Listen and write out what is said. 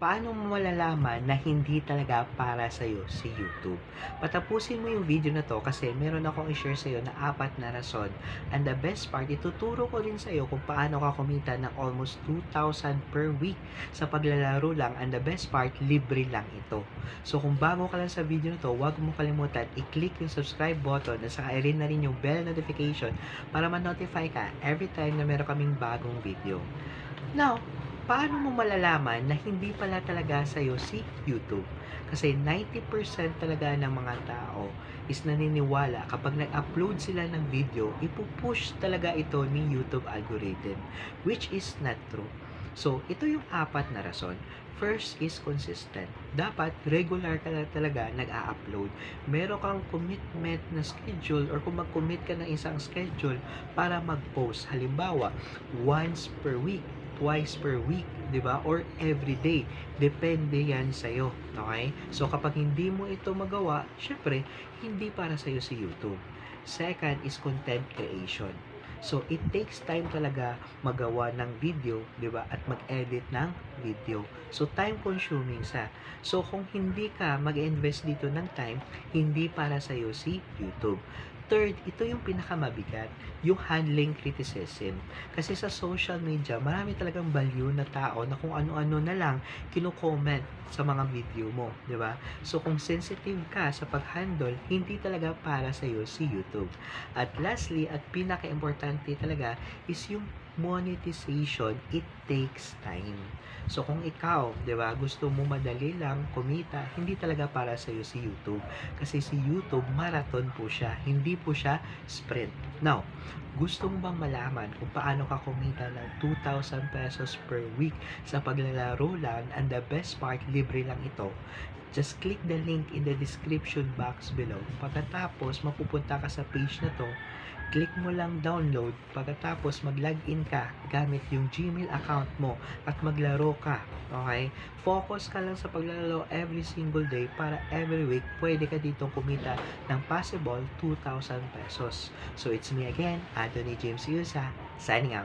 Paano mo malalaman na hindi talaga para sa'yo si YouTube? Patapusin mo yung video na to kasi meron akong i-share sa'yo na apat na rason. And the best part, ituturo ko rin sa'yo kung paano ka kumita ng almost 2,000 per week sa paglalaro lang. And the best part, libre lang ito. So kung bago ka lang sa video na to, huwag mo kalimutan i-click yung subscribe button at saka rin na rin yung bell notification para ma-notify ka every time na meron kaming bagong video. Now, paano mo malalaman na hindi pala talaga sa'yo si YouTube? Kasi 90% talaga ng mga tao is naniniwala kapag nag-upload sila ng video, ipupush talaga ito ni YouTube algorithm, which is not true. So, ito yung apat na rason. First is consistent. Dapat regular ka na talaga nag-a-upload. Meron kang commitment na schedule or kung mag-commit ka ng isang schedule para mag-post. Halimbawa, once per week, twice per week, 'di ba? Or every day. Depende 'yan sa iyo, okay? So kapag hindi mo ito magawa, syempre hindi para sa iyo si YouTube. Second is content creation. So it takes time talaga magawa ng video, 'di ba? At mag-edit ng video. So time consuming sa. So kung hindi ka mag-invest dito ng time, hindi para sa iyo si YouTube. Third, ito yung pinakamabigat, yung handling criticism. Kasi sa social media, marami talagang value na tao na kung ano-ano na lang kino-comment sa mga video mo, di ba? So kung sensitive ka sa pag-handle, hindi talaga para sa iyo si YouTube. At lastly, at pinaka-importante talaga is yung monetization, it takes time. So kung ikaw, 'di ba, gusto mo madali lang kumita, hindi talaga para sa iyo si YouTube kasi si YouTube marathon po siya, hindi po siya sprint. Now, gusto mo bang malaman kung paano ka kumita ng 2,000 pesos per week sa paglalaro lang and the best part, libre lang ito. Just click the link in the description box below. Pagkatapos, mapupunta ka sa page na to, click mo lang download. Pagkatapos, mag-login ka gamit yung Gmail account mo at maglaro ka. Okay? Focus ka lang sa paglalaro every single day para every week pwede ka dito kumita ng possible 2,000 pesos. So, it's me again, Anthony James Yusa, signing out.